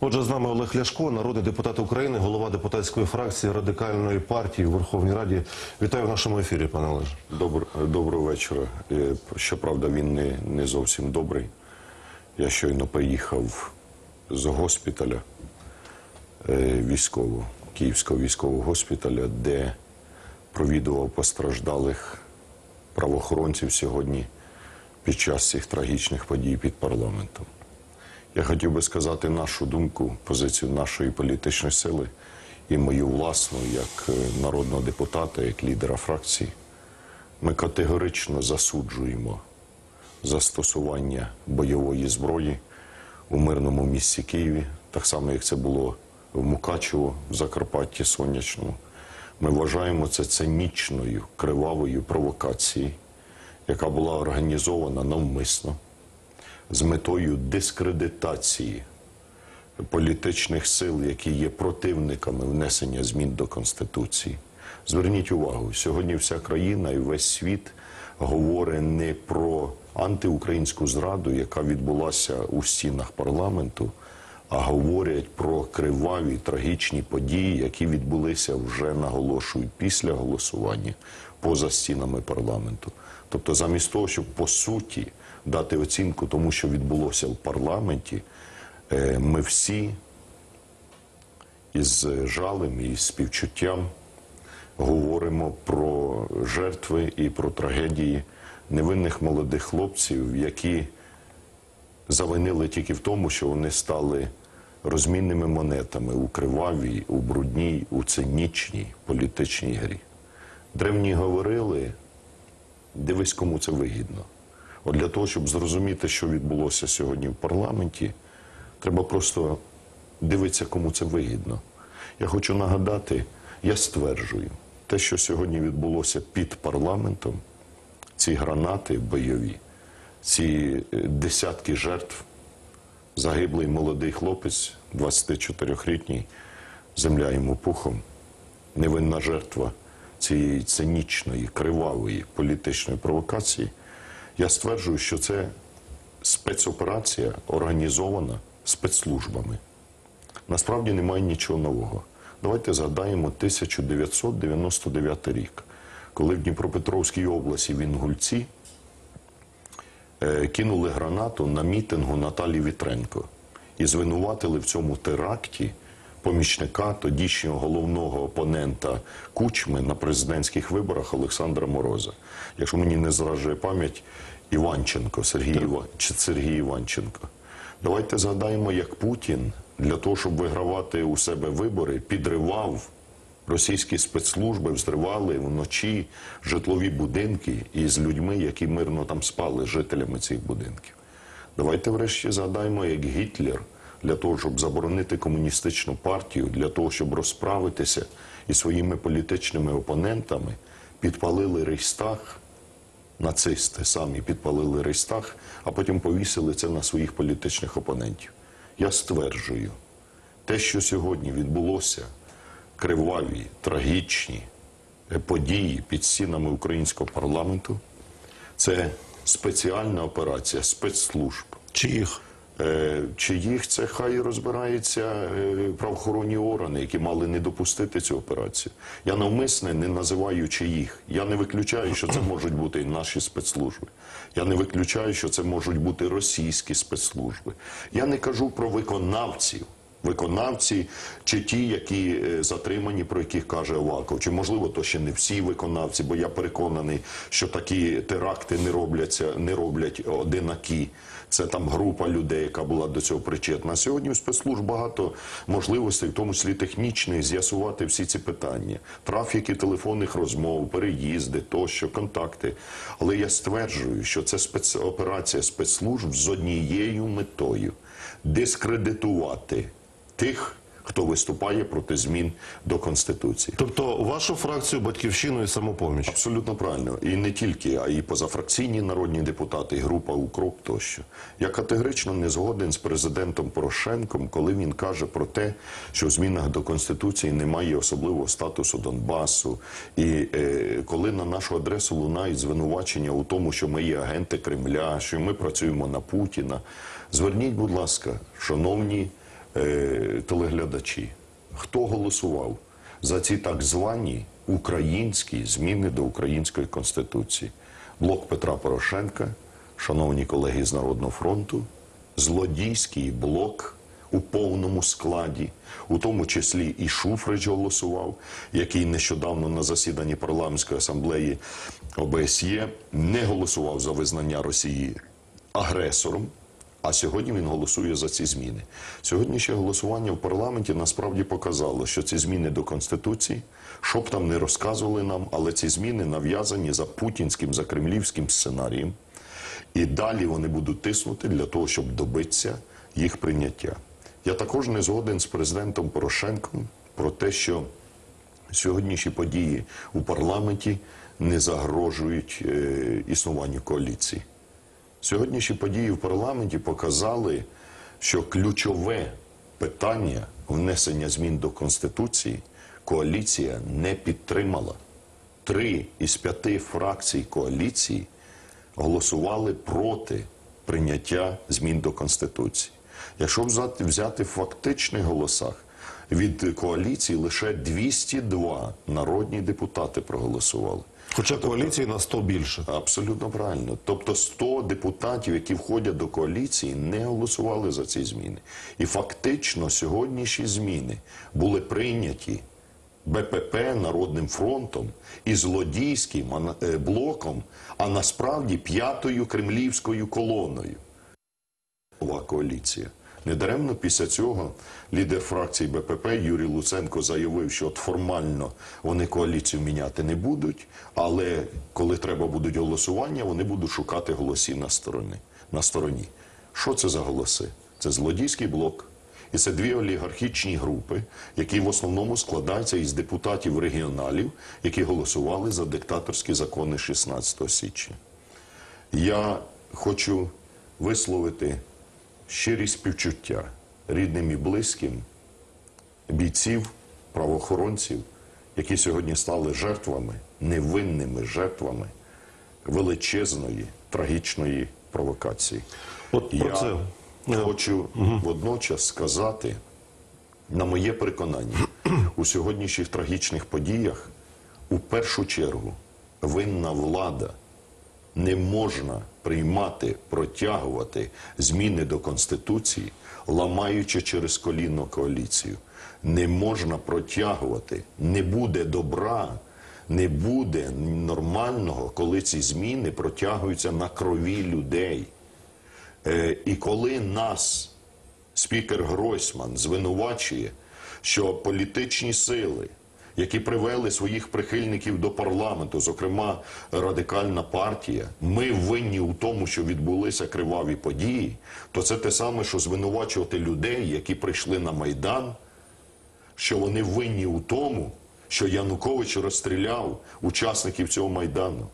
Отже, з нами Олег Ляшко, народний депутат України, голова депутатської фракції радикальної партії у Верховній Раді. Вітаю в нашому ефірі, пане Олеже. Добр, доброго вечора. Е, Щоправда, він не, не зовсім добрий. Я щойно приїхав з госпіталя е, військового, Київського військового госпіталя, де провідував постраждалих правоохоронців сьогодні під час цих трагічних подій під парламентом. Я хотів би сказати нашу думку, позицію нашої політичної сили і мою власну, як е, народного депутата, як лідера фракції. Ми категорично засуджуємо застосування бойової зброї у мирному місті Києві, так само як це було в Мукачево, в Закарпатті Сонячному. Ми вважаємо це цинічною, кривавою провокацією, яка була організована навмисно з метою дискредитації політичних сил, які є противниками внесення змін до Конституції. Зверніть увагу, сьогодні вся країна і весь світ говорить не про антиукраїнську зраду, яка відбулася у стінах парламенту, а говорять про криваві трагічні події, які відбулися вже наголошую після голосування поза стінами парламенту. Тобто, замість того, щоб по суті дати оцінку тому, що відбулося в парламенті, е, ми всі із жалем і співчуттям говоримо про жертви і про трагедії невинних молодих хлопців, які завинили тільки в тому, що вони стали розмінними монетами у кривавій, у брудній, у цинічній політичній грі. Древні говорили, дивись, кому це вигідно. От для того, щоб зрозуміти, що відбулося сьогодні в парламенті, треба просто дивитися, кому це вигідно. Я хочу нагадати, я стверджую, те, що сьогодні відбулося під парламентом, ці гранати бойові, ці е, десятки жертв, загиблий молодий хлопець, 24-річний, земля йому пухом, невинна жертва цієї цинічної, кривавої політичної провокації. Я стверджую, що це спецоперація організована спецслужбами. Насправді немає нічого нового. Давайте згадаємо 1999 рік, коли в Дніпропетровській області в Інгульці е, кинули гранату на мітингу Наталі Вітренко і звинуватили в цьому теракті помічника тодішнього головного опонента Кучми на президентських виборах Олександра Мороза. Якщо мені не зраджує пам'ять, Іванченко, Сергій, Іва... чи Сергій Іванченко. Давайте згадаємо, як Путін для того, щоб вигравати у себе вибори, підривав російські спецслужби, взривали вночі житлові будинки із людьми, які мирно там спали, жителями цих будинків. Давайте врешті згадаємо, як Гітлер для того, щоб заборонити комуністичну партію, для того, щоб розправитися із своїми політичними опонентами, підпалили Рейхстаг, нацисти самі підпалили Рейхстаг, а потім повісили це на своїх політичних опонентів. Я стверджую, те, що сьогодні відбулося, криваві, трагічні події під стінами українського парламенту, це спеціальна операція спецслужб. Чиїх? Е, Чиїх це хай розбираються е, правоохоронні органи, які мали не допустити цю операцію. Я навмисне не називаю чиїх. Я не виключаю, що це можуть бути наші спецслужби. Я не виключаю, що це можуть бути російські спецслужби. Я не кажу про виконавців. Виконавці чи ті, які е, затримані, про яких каже Аваков, чи можливо то ще не всі виконавці, бо я переконаний, що такі теракти не робляться, не роблять одинакі. Це там група людей, яка була до цього причетна. Сьогодні у спецслужб багато можливостей, в тому числі технічних, з'ясувати всі ці питання: трафіки телефонних розмов, переїзди, тощо, контакти. Але я стверджую, що це спецоперація спецслужб з однією метою дискредитувати тих, хто виступає проти змін до конституції. Тобто вашу фракцію, батьківщину і самопоміч. Абсолютно правильно. І не тільки, а й позафракційні народні депутати, і група «Укроп» тощо. Я категорично не згоден з президентом Порошенком, коли він каже про те, що в змінах до Конституції немає особливого статусу Донбасу. І е, коли на нашу адресу лунають звинувачення у тому, що ми є агенти Кремля, що ми працюємо на Путіна. Зверніть, будь ласка, шановні телеглядачі, хто голосував за ці так звані українські зміни до української конституції? Блок Петра Порошенка, шановні колеги з Народного фронту, злодійський блок у повному складі, у тому числі і Шуфрич голосував, який нещодавно на засіданні парламентської асамблеї ОБСЄ не голосував за визнання Росії агресором. А сьогодні він голосує за ці зміни. Сьогоднішнє голосування в парламенті насправді показало, що ці зміни до конституції, що б там не розказували нам, але ці зміни нав'язані за путінським, за кремлівським сценарієм. І далі вони будуть тиснути для того, щоб добитися їх прийняття. Я також не згоден з президентом Порошенком про те, що сьогоднішні події у парламенті не загрожують е, існуванню коаліції. Сьогоднішні події в парламенті показали, що ключове питання внесення змін до Конституції коаліція не підтримала. Три із п'яти фракцій коаліції голосували проти прийняття змін до Конституції. Якщо взяти, в фактичних голосах, від коаліції лише 202 народні депутати проголосували. Хоча коаліції на 100 більше. Абсолютно правильно. Тобто 100 депутатів, які входять до коаліції, не голосували за ці зміни. І фактично сьогоднішні зміни були прийняті БПП Народним фронтом і злодійським е, блоком, а насправді п'ятою кремлівською колоною. Нова коаліція. Недаремно після цього лідер фракції БПП Юрій Луценко заявив, що от формально вони коаліцію міняти не будуть, але коли треба будуть голосування, вони будуть шукати голосів на стороні. На стороні. Що це за голоси? Це злодійський блок. І це дві олігархічні групи, які в основному складаються із депутатів регіоналів, які голосували за диктаторські закони 16 січня. Я хочу висловити щирі співчуття рідним і близьким бійців, правоохоронців, які сьогодні стали жертвами, невинними жертвами величезної трагічної провокації. От про Я це. хочу водночас сказати, на моє переконання, у сьогоднішніх трагічних подіях у першу чергу винна влада не можна приймати, протягувати зміни до Конституції, ламаючи через коліно коаліцію. Не можна протягувати, не буде добра, не буде нормального, коли ці зміни протягуються на крові людей. Е, і коли нас спікер Гройсман звинувачує, що політичні сили, які привели своїх прихильників до парламенту, зокрема радикальна партія, ми винні у тому, що відбулися криваві події, то це те саме, що звинувачувати людей, які прийшли на майдан, що вони винні у тому, що Янукович розстріляв учасників цього майдану.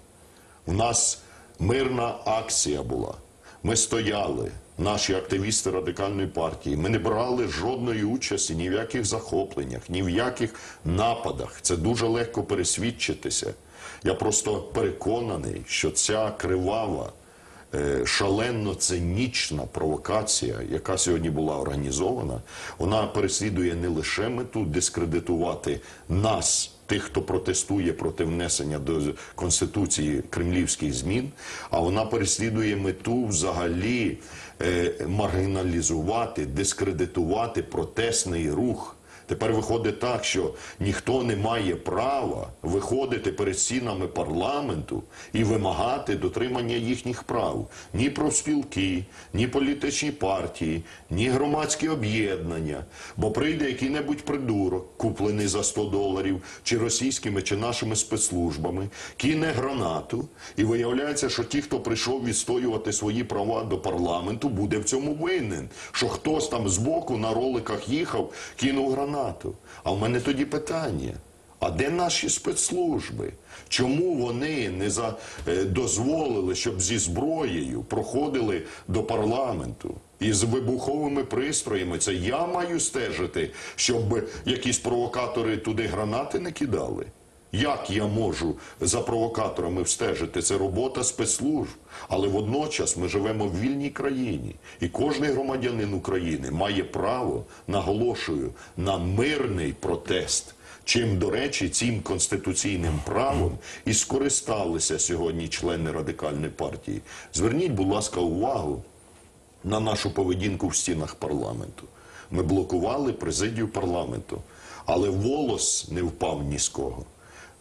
У нас мирна акція була. Ми стояли, наші активісти радикальної партії. Ми не брали жодної участі ні в яких захопленнях, ні в яких нападах. Це дуже легко пересвідчитися. Я просто переконаний, що ця кривава, е, шалено цинічна провокація, яка сьогодні була організована, вона переслідує не лише мету дискредитувати нас тих, хто протестує проти внесення до Конституції кремлівських змін, а вона переслідує мету взагалі е, маргіналізувати, дискредитувати протестний рух. Тепер виходить так, що ніхто не має права виходити перед стінами парламенту і вимагати дотримання їхніх прав. Ні профспілки, ні політичні партії, ні громадські об'єднання. Бо прийде який-небудь придурок, куплений за 100 доларів, чи російськими, чи нашими спецслужбами, кине гранату, і виявляється, що ті, хто прийшов відстоювати свої права до парламенту, буде в цьому винен. Що хтось там збоку на роликах їхав, кинув гранату. А в мене тоді питання. А де наші спецслужби? Чому вони не за, е, дозволили, щоб зі зброєю проходили до парламенту? І з вибуховими пристроями це я маю стежити, щоб якісь провокатори туди гранати не кидали. Як я можу за провокаторами встежити? Це робота спецслужб. Але водночас ми живемо в вільній країні, і кожен громадянин України має право, наголошую, на мирний протест. Чим, до речі, цим конституційним правом і скористалися сьогодні члени радикальної партії. Зверніть, будь ласка, увагу на нашу поведінку в стінах парламенту. Ми блокували президію парламенту, але волос не впав ні з кого.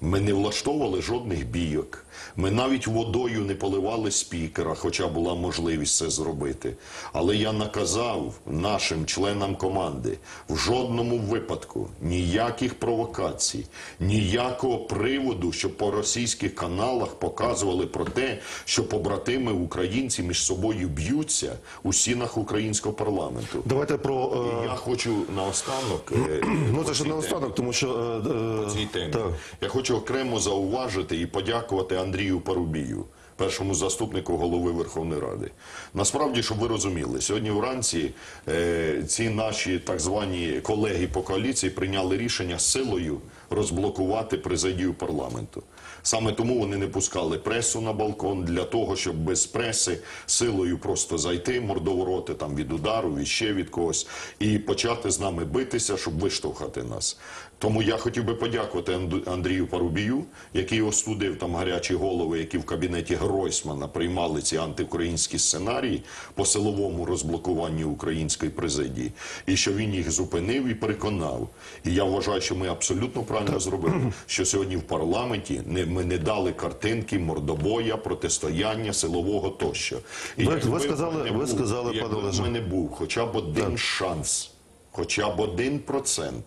Ми не влаштовували жодних бійок. Ми навіть водою не поливали спікера, хоча була можливість це зробити. Але я наказав нашим членам команди в жодному випадку ніяких провокацій, ніякого приводу, щоб по російських каналах показували про те, що побратими українці між собою б'ються у стінах українського парламенту. Давайте про е, Я хочу наостанок. е, ну це ж наостанок, тому що е, е, цій темі. так. Я хочу окремо зауважити і подякувати Андрію Парубію, першому заступнику голови Верховної Ради. Насправді, щоб ви розуміли, сьогодні вранці е, ці наші так звані колеги по коаліції прийняли рішення силою розблокувати президію парламенту. Саме тому вони не пускали пресу на балкон для того, щоб без преси силою просто зайти, мордовороти там від удару, від ще від когось, і почати з нами битися, щоб виштовхати нас. Тому я хотів би подякувати Андрію Парубію, який остудив там гарячі голови, які в кабінеті Гройсмана приймали ці антиукраїнські сценарії по силовому розблокуванню української президії, і що він їх зупинив і переконав. І я вважаю, що ми абсолютно правильно зробили, що сьогодні в парламенті не ми не дали картинки мордобоя, протистояння силового тощо. І Ви- ви сказали- ви був- сказали, пане мене був хоча б один шанс, хоча б один процент.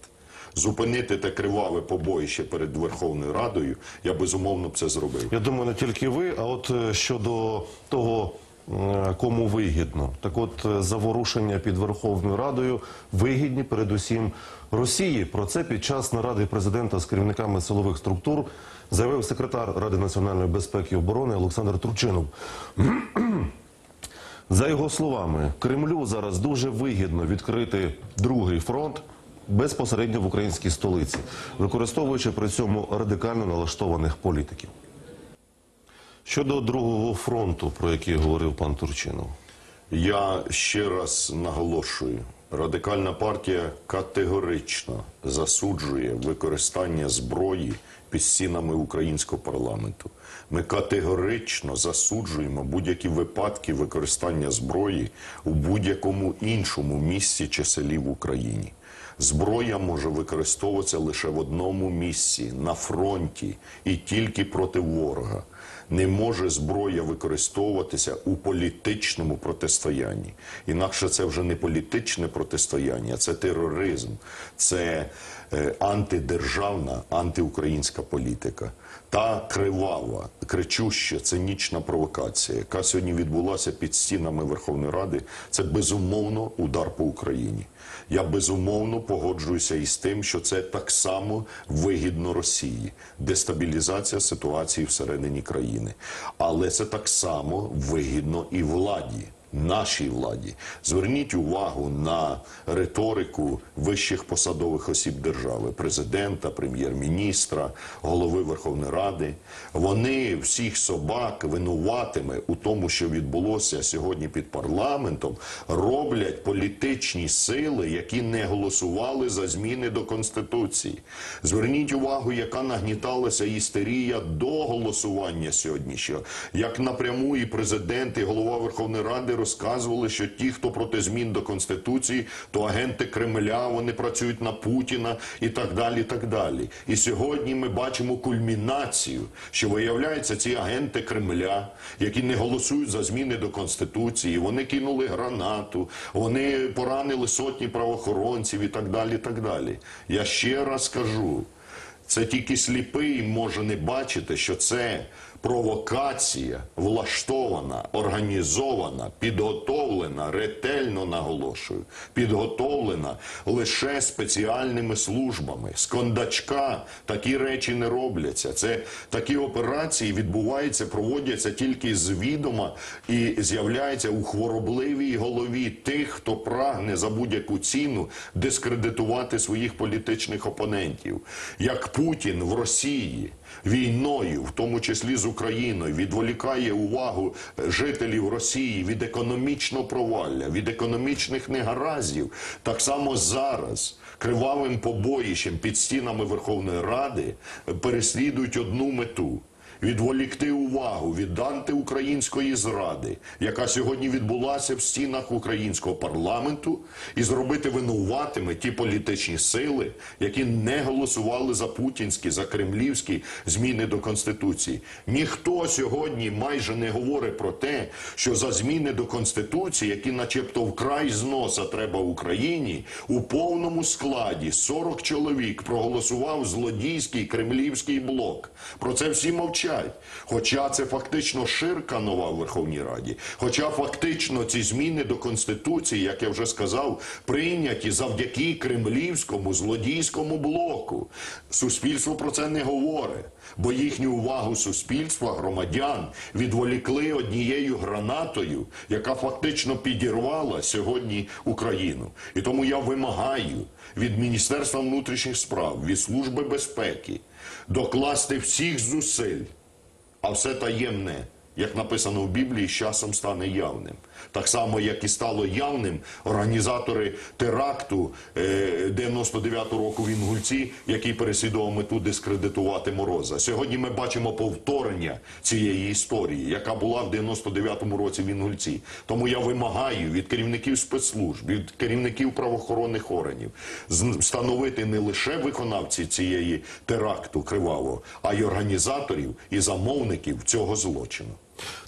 Зупинити те криваве побоїще перед Верховною Радою, я безумовно б це зробив. Я думаю, не тільки ви, а от е, щодо того, е, кому вигідно. Так от е, заворушення під Верховною Радою вигідні передусім Росії. Про це під час наради президента з керівниками силових структур заявив секретар Ради національної безпеки і оборони Олександр Турчинов. За його словами, Кремлю зараз дуже вигідно відкрити другий фронт безпосередньо в українській столиці, використовуючи при цьому радикально налаштованих політиків. Щодо другого фронту, про який говорив пан Турчинов, Я ще раз наголошую: радикальна партія категорично засуджує використання зброї під стінами українського парламенту. Ми категорично засуджуємо будь-які випадки використання зброї у будь-якому іншому місці чи селі в Україні. Зброя може використовуватися лише в одному місці на фронті і тільки проти ворога. Не може зброя використовуватися у політичному протистоянні. Інакше це вже не політичне протистояння, це тероризм, це е, антидержавна, антиукраїнська політика. Та кривава, кричуща, цинічна провокація, яка сьогодні відбулася під стінами Верховної Ради, це безумовно удар по Україні. Я безумовно погоджуюся із тим, що це так само вигідно Росії, дестабілізація ситуації всередині країни. Але це так само вигідно і владі. Нашій владі зверніть увагу на риторику вищих посадових осіб держави, президента, прем'єр-міністра, голови Верховної Ради. Вони всіх собак винуватими у тому, що відбулося сьогодні під парламентом, роблять політичні сили, які не голосували за зміни до конституції. Зверніть увагу, яка нагніталася істерія до голосування сьогоднішнього, як напряму і президент, і голова Верховної Ради розказували, що ті, хто проти змін до конституції, то агенти Кремля, вони працюють на Путіна і так далі. І так далі. І сьогодні ми бачимо кульмінацію, що виявляється, ці агенти Кремля, які не голосують за зміни до конституції, вони кинули гранату, вони поранили сотні правоохоронців і так далі. І так далі. Я ще раз кажу. Це тільки сліпий може не бачити, що це Провокація влаштована, організована, підготовлена, ретельно наголошую, підготовлена лише спеціальними службами. З кондачка такі речі не робляться. Це такі операції відбуваються, проводяться тільки з відома і з'являються у хворобливій голові тих, хто прагне за будь-яку ціну дискредитувати своїх політичних опонентів, як Путін в Росії війною, в тому числі з Україною, відволікає увагу жителів Росії від економічного провалля, від економічних негаразів. Так само зараз кривавим побоїщем під стінами Верховної Ради переслідують одну мету. Відволікти увагу від антиукраїнської зради, яка сьогодні відбулася в стінах українського парламенту, і зробити винуватими ті політичні сили, які не голосували за путінські, за кремлівські зміни до конституції. Ніхто сьогодні майже не говорить про те, що за зміни до конституції, які, начебто, вкрай з носа треба Україні, у повному складі 40 чоловік проголосував злодійський кремлівський блок. Про це всі мовчать. Хоча це фактично ширка нова в Верховній Раді. Хоча фактично ці зміни до Конституції, як я вже сказав, прийняті завдяки кремлівському злодійському блоку. Суспільство про це не говорить, бо їхню увагу суспільства, громадян відволікли однією гранатою, яка фактично підірвала сьогодні Україну. І тому я вимагаю від Міністерства внутрішніх справ, від Служби безпеки докласти всіх зусиль, а все таємне, як написано в Біблії, з часом стане явним. Так само, як і стало явним організатори теракту е, 99-го року в Інгульці, який переслідував мету дискредитувати Мороза. Сьогодні ми бачимо повторення цієї історії, яка була в 99-му році в Інгульці. Тому я вимагаю від керівників спецслужб, від керівників правоохоронних органів встановити не лише виконавці цієї теракту кривавого, а й організаторів і замовників цього злочину.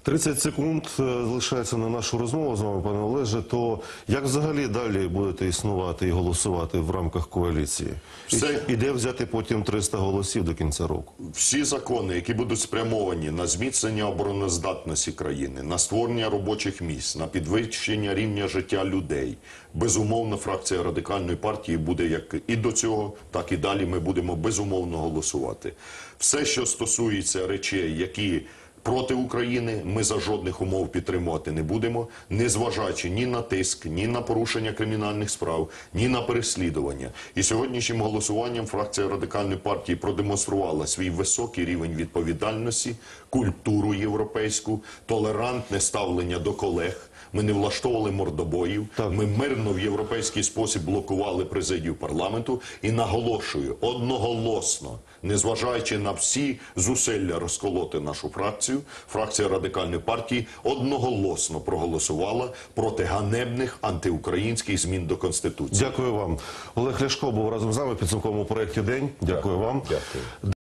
30 секунд е, залишається на нашу розмову з вами, пане Олеже. То як взагалі далі будете існувати і голосувати в рамках коаліції? І- Все. І де взяти потім 300 голосів до кінця року? Всі закони, які будуть спрямовані на зміцнення обороноздатності країни, на створення робочих місць, на підвищення рівня життя людей, безумовно, фракція радикальної партії буде як і до цього, так і далі. Ми будемо безумовно голосувати. Все, що стосується речей, які проти України ми за жодних умов підтримувати не будемо, не зважаючи ні на тиск, ні на порушення кримінальних справ, ні на переслідування. І сьогоднішнім голосуванням фракція радикальної партії продемонструвала свій високий рівень відповідальності, культуру європейську, толерантне ставлення до колег. Ми не влаштовували мордобоїв. Так. Ми мирно в європейський спосіб блокували президію парламенту і наголошую одноголосно, незважаючи на всі зусилля розколоти нашу фракцію, фракція радикальної партії одноголосно проголосувала проти ганебних антиукраїнських змін до конституції. Дякую вам. Олег Ляшко був разом з нами підсумковому проєкті День. Дякую вам. Дякую.